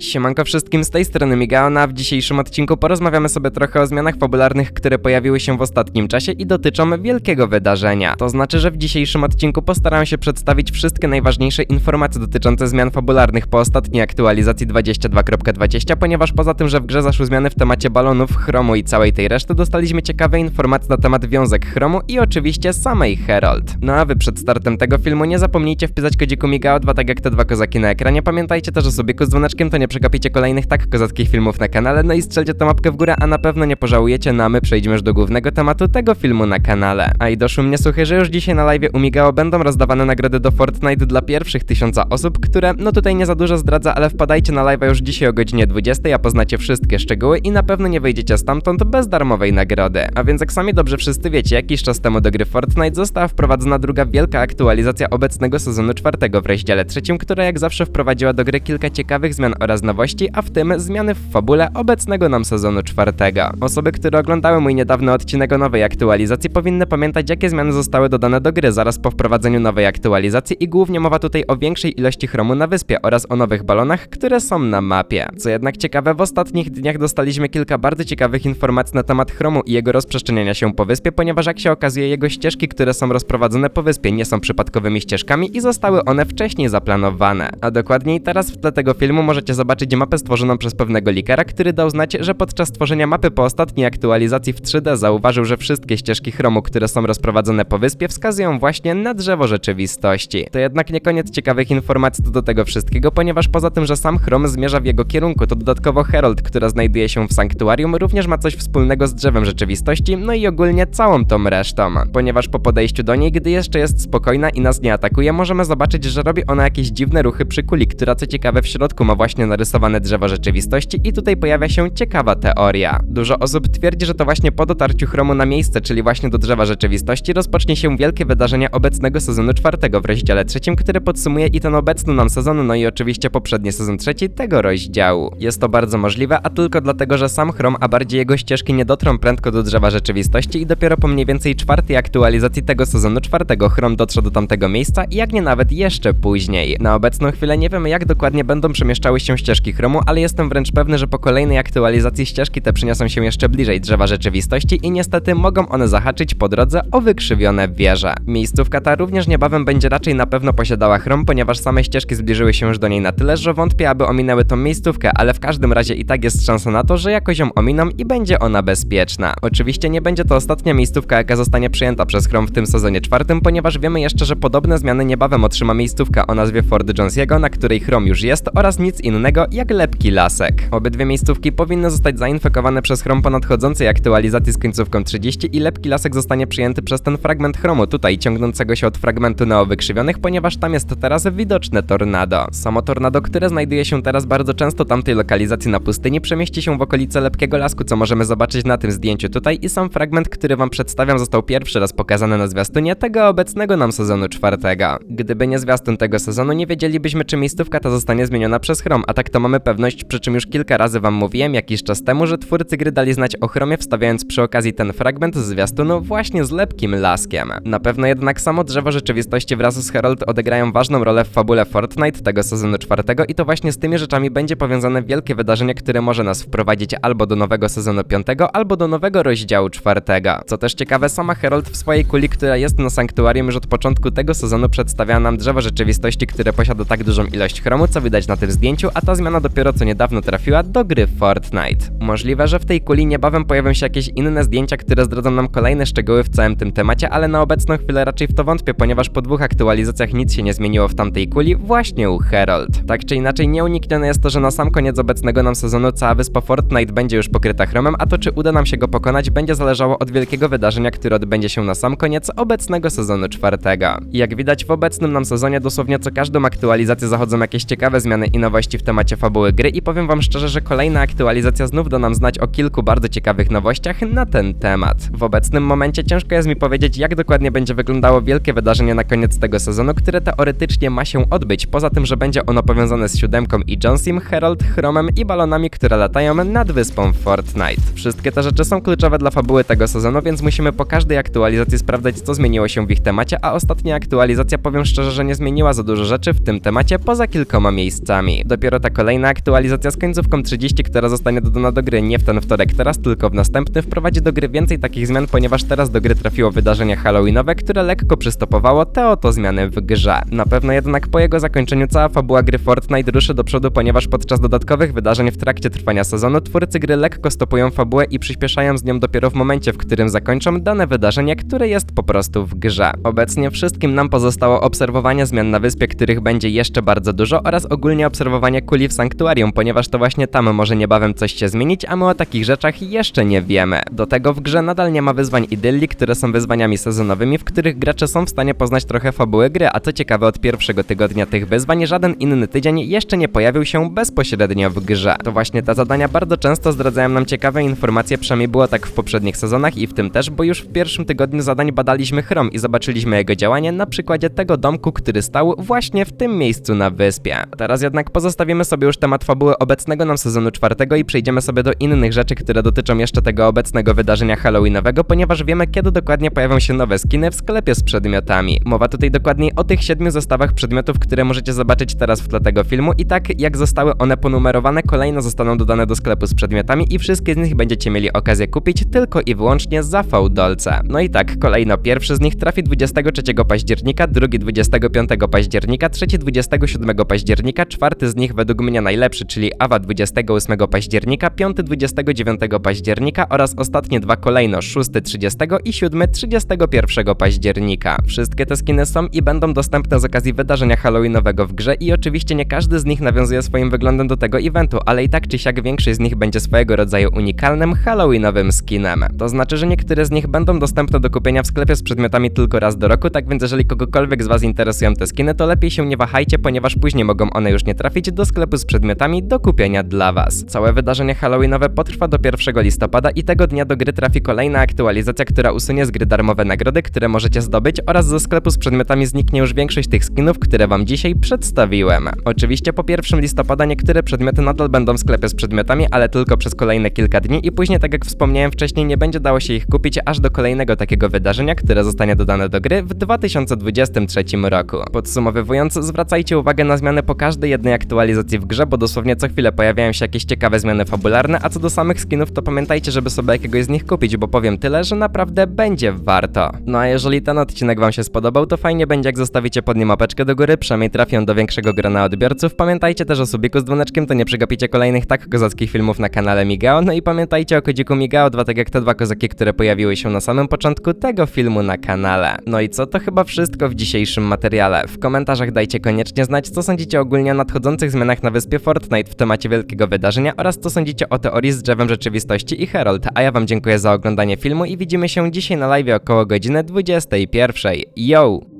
Siemanko wszystkim, z tej strony Migaona, w dzisiejszym odcinku porozmawiamy sobie trochę o zmianach fabularnych, które pojawiły się w ostatnim czasie i dotyczą wielkiego wydarzenia. To znaczy, że w dzisiejszym odcinku postaram się przedstawić wszystkie najważniejsze informacje dotyczące zmian fabularnych po ostatniej aktualizacji 22.20, ponieważ poza tym, że w grze zaszły zmiany w temacie balonów, chromu i całej tej reszty, dostaliśmy ciekawe informacje na temat wiązek chromu i oczywiście samej Herald. No a wy przed startem tego filmu nie zapomnijcie wpisać kodziku Migao2, tak jak te dwa kozaki na ekranie. Pamiętajcie też o subiku z dzwoneczkiem, to nie przegapicie kolejnych tak kozackich filmów na kanale, no i strzelcie tę mapkę w górę, a na pewno nie pożałujecie, no a my przejdziemy już do głównego tematu tego filmu na kanale. A i doszły mnie słuchy, że już dzisiaj na live u Migao będą rozdawane nagrody do Fortnite dla pierwszych tysiąca osób, które, no tutaj nie za dużo zdradza, ale wpadajcie na live już dzisiaj o godzinie 20, a poznacie wszystkie szczegóły i na pewno nie wyjdziecie stamtąd bez darmowej nagrody. A więc jak sami dobrze wszyscy wiecie, jakiś czas temu do gry Fortnite została wprowadzona druga wielka aktualizacja obecnego sezonu czwartego w rozdziale trzecim, która jak zawsze wprowadziła do gry kilka ciekawych zmian oraz nowości, a w tym zmiany w fabule obecnego nam sezonu czwartego. Osoby, które oglądały mój niedawny odcinek o nowej aktualizacji powinny pamiętać, jakie zmiany zostały dodane do gry zaraz po wprowadzeniu nowej aktualizacji i głównie mowa tutaj o większej ilości chromu na wyspie oraz o nowych balonach, które są na mapie. Co jednak ciekawe, w ostatnich dniach dostaliśmy kilka bardzo ciekawych informacji na temat chromu i jego rozprzestrzeniania się po wyspie, ponieważ jak się okazuje, jego ścieżki, które są rozprowadzone po wyspie, nie są przypadkowymi ścieżkami i zostały one wcześniej zaplanowane. A dokładniej teraz w tle tego filmu możecie zobaczyć mapę stworzoną przez pewnego likera, który dał znać, że podczas tworzenia mapy po ostatniej aktualizacji w 3D zauważył, że wszystkie ścieżki chromu, które są rozprowadzone po wyspie, wskazują właśnie na drzewo rzeczywistości. To jednak nie koniec ciekawych informacji co do tego wszystkiego, ponieważ poza tym, że sam chrom zmierza w jego kierunku, to dodatkowo Herald, która znajduje się w sanktuarium, również ma coś wspólnego z drzewem rzeczywistości, no i ogólnie całą tą resztą. Ponieważ po podejściu do niej, gdy jeszcze jest spokojna i nas nie atakuje, możemy zobaczyć, że robi ona jakieś dziwne ruchy przy kuli, która co ciekawe w środku ma właśnie narysowane drzewo rzeczywistości i tutaj pojawia się ciekawa teoria. Dużo osób twierdzi, że to właśnie po dotarciu chromu na miejsce, czyli właśnie do drzewa rzeczywistości, rozpocznie się wielkie wydarzenie obecnego sezonu czwartego w rozdziale trzecim, które podsumuje i ten obecny nam sezon, no i oczywiście poprzedni sezon trzeci tego rozdziału. Jest to bardzo możliwe, a tylko dlatego, że sam chrom, a bardziej jego ścieżki nie dotrą prędko do drzewa rzeczywistości i dopiero po mniej więcej czwartej aktualizacji tego sezonu czwartego chrom dotrze do tamtego miejsca i jak nie nawet jeszcze później. Na obecną chwilę nie wiemy jak dokładnie będą przemieszczały się ścieżki chromu, ale jestem wręcz pewny, że po kolejnej aktualizacji ścieżki te przyniosą się jeszcze bliżej drzewa rzeczywistości i niestety mogą one zahaczyć po drodze o wykrzywione wieże. Miejscówka ta również niebawem będzie raczej na pewno posiadała chrom, ponieważ same ścieżki zbliżyły się już do niej na tyle, że wątpię, aby ominęły tą miejscówkę, ale w każdym razie i tak jest szansa na to, że jakoś ją ominą i będzie ona bezpieczna. Oczywiście nie będzie to ostatnia miejscówka, jaka zostanie przyjęta przez chrom w tym sezonie czwartym, ponieważ wiemy jeszcze, że podobne zmiany niebawem otrzyma miejscówka o nazwie Ford Jonesiego, na której chrom już jest oraz nic innego jak lepki lasek. Obydwie miejscówki powinny zostać zainfekowane przez chrom po nadchodzącej aktualizacji z końcówką 30 i lepki lasek zostanie przyjęty przez ten fragment chromu tutaj ciągnącego się od fragmentu neowykrzywionych, ponieważ tam jest teraz widoczne tornado. Samo tornado, które znajduje się teraz bardzo często tamtej lokalizacji na pustyni, przemieści się w okolice lepkiego lasku, co możemy zobaczyć na tym zdjęciu tutaj i sam fragment, który wam przedstawiam został pierwszy raz pokazany na zwiastunie tego obecnego nam sezonu czwartego. Gdyby nie zwiastun tego sezonu, nie wiedzielibyśmy czy miejscówka ta zostanie zmieniona przez chrom, a tak to mamy pewność, przy czym już kilka razy wam mówiłem jakiś czas temu, że twórcy gry dali znać o chromie, wstawiając przy okazji ten fragment z zwiastunu właśnie z lepkim laskiem. Na pewno jednak samo drzewo rzeczywistości wraz z Herald odegrają ważną rolę w fabule Fortnite tego sezonu czwartego i to właśnie z tymi rzeczami będzie powiązane wielkie wydarzenie, które może nas wprowadzić albo do nowego sezonu piątego, albo do nowego rozdziału czwartego. Co też ciekawe, sama Herald w swojej kuli, która jest na sanktuarium już od początku tego sezonu przedstawia nam drzewo rzeczywistości, które posiada tak dużą ilość chromu, co widać na tym zdjęciu, a ta zmiana dopiero co niedawno trafiła do gry Fortnite. Możliwe, że w tej kuli niebawem pojawią się jakieś inne zdjęcia, które zdradzą nam kolejne szczegóły w całym tym temacie, ale na obecną chwilę raczej w to wątpię, ponieważ po dwóch aktualizacjach nic się nie zmieniło w tamtej kuli, właśnie u Herald. Tak czy inaczej, nieuniknione jest to, że na sam koniec obecnego nam sezonu cała wyspa Fortnite będzie już pokryta chromem, a to czy uda nam się go pokonać będzie zależało od wielkiego wydarzenia, które odbędzie się na sam koniec obecnego sezonu czwartego. I jak widać w obecnym nam sezonie dosłownie co każdą aktualizację zachodzą jakieś ciekawe zmiany i nowości w temacie fabuły gry i powiem wam szczerze, że kolejna aktualizacja znów da nam znać o kilku bardzo ciekawych nowościach na ten temat. W obecnym momencie ciężko jest mi powiedzieć, jak dokładnie będzie wyglądało wielkie wydarzenie na koniec tego sezonu, które teoretycznie ma się odbyć, poza tym, że będzie ono powiązane z siódemką i Jonesim, Herald, Chromem i balonami, które latają nad wyspą Fortnite. Wszystkie te rzeczy są kluczowe dla fabuły tego sezonu, więc musimy po każdej aktualizacji sprawdzać, co zmieniło się w ich temacie, a ostatnia aktualizacja powiem szczerze, że nie zmieniła za dużo rzeczy w tym temacie poza kilkoma miejscami. Dopiero ta kolejna aktualizacja z końcówką 30, która zostanie dodana do gry nie w ten wtorek teraz, tylko w następny, wprowadzi do gry więcej takich zmian, ponieważ teraz do gry trafiło wydarzenie halloweenowe, które lekko przystopowało te oto zmiany w grze. Na pewno jednak po jego zakończeniu cała fabuła gry Fortnite ruszy do przodu, ponieważ podczas dodatkowych wydarzeń w trakcie trwania sezonu twórcy gry lekko stopują fabułę i przyspieszają z nią dopiero w momencie, w którym zakończą dane wydarzenie, które jest po prostu w grze. Obecnie wszystkim nam pozostało obserwowanie zmian na wyspie, których będzie jeszcze bardzo dużo oraz ogólnie obserwowanie kuli w sanktuarium, ponieważ to właśnie tam może niebawem coś się zmienić, a my o takich rzeczach jeszcze nie wiemy. Do tego w grze nadal nie ma wyzwań idylli, które są wyzwaniami sezonowymi, w których gracze są w stanie poznać trochę fabuły gry, a co ciekawe od pierwszego tygodnia tych wyzwań żaden inny tydzień jeszcze nie pojawił się bezpośrednio w grze. To właśnie te zadania bardzo często zdradzają nam ciekawe informacje, przynajmniej było tak w poprzednich sezonach i w tym też, bo już w pierwszym tygodniu zadań badaliśmy Chrome i zobaczyliśmy jego działanie na przykładzie tego domku, który stał właśnie w tym miejscu na wyspie. Teraz jednak pozostawimy sobie już temat fabuły obecnego nam sezonu czwartego i przejdziemy sobie do innych rzeczy, które dotyczą jeszcze tego obecnego wydarzenia halloweenowego, ponieważ wiemy kiedy dokładnie pojawią się nowe skiny w sklepie z przedmiotami. Mowa tutaj dokładniej o tych siedmiu zestawach przedmiotów, które możecie zobaczyć teraz w tle tego filmu i tak jak zostały one ponumerowane, kolejno zostaną dodane do sklepu z przedmiotami i wszystkie z nich będziecie mieli okazję kupić tylko i wyłącznie za fałdolce. No i tak, kolejno pierwszy z nich trafi 23 października, drugi 25 października, trzeci 27 października, czwarty z nich według mnie najlepszy, czyli Awa 28 października, piąty 29 października oraz ostatnie dwa kolejno 6 30 i 7 31 października. Wszystkie te skiny są i będą dostępne z okazji wydarzenia halloweenowego w grze i oczywiście nie każdy z nich nawiązuje swoim wyglądem do tego eventu, ale i tak czy siak większość z nich będzie swojego rodzaju unikalnym halloweenowym skinem. To znaczy, że niektóre z nich będą dostępne do kupienia w sklepie z przedmiotami tylko raz do roku, tak więc jeżeli kogokolwiek z Was interesują te skiny, to lepiej się nie wahajcie, ponieważ później mogą one już nie trafić do sklepu z przedmiotami do kupienia dla Was. Całe wydarzenie halloweenowe potrwa do 1 listopada i tego dnia do gry trafi kolejna aktualizacja, która usunie z gry darmowe nagrody, które możecie zdobyć oraz ze sklepu z przedmiotami zniknie już większość tych skinów, które Wam dzisiaj przedstawiłem. Oczywiście po 1 listopada niektóre przedmioty nadal będą w sklepie z przedmiotami, ale tylko przez kolejne kilka dni i później, tak jak wspomniałem wcześniej, nie będzie dało się ich kupić aż do kolejnego takiego wydarzenia, które zostanie dodane do gry w 2023 roku. Podsumowując, zwracajcie uwagę na zmiany po każdej jednej aktualizacji w grze, bo dosłownie co chwilę pojawiają się jakieś ciekawe zmiany fabularne, a co do samych skinów, to pamiętajcie, żeby sobie jakiegoś z nich kupić, bo powiem tyle, że naprawdę będzie warto. No a jeżeli ten odcinek Wam się spodobał, to fajnie będzie jak zostawicie pod nim łapeczkę do góry, przynajmniej trafią do większego grona odbiorców. Pamiętajcie też o subiku z dzwoneczkiem, to nie przegapicie kolejnych tak kozackich filmów na kanale Migao, no i pamiętajcie o kodziku Migao, dwa tak jak te dwa kozaki, które pojawiły się na samym początku tego filmu na kanale. No i co, to chyba wszystko w dzisiejszym materiale. W komentarzach dajcie koniecznie znać, co sądzicie ogólnie o nadchodzących zmianach na wyspie Fortnite w temacie wielkiego wydarzenia oraz co sądzicie o teorii z drzewem rzeczywistości i Herald. A ja wam dziękuję za oglądanie filmu i widzimy się dzisiaj na live około godziny 21. Yo!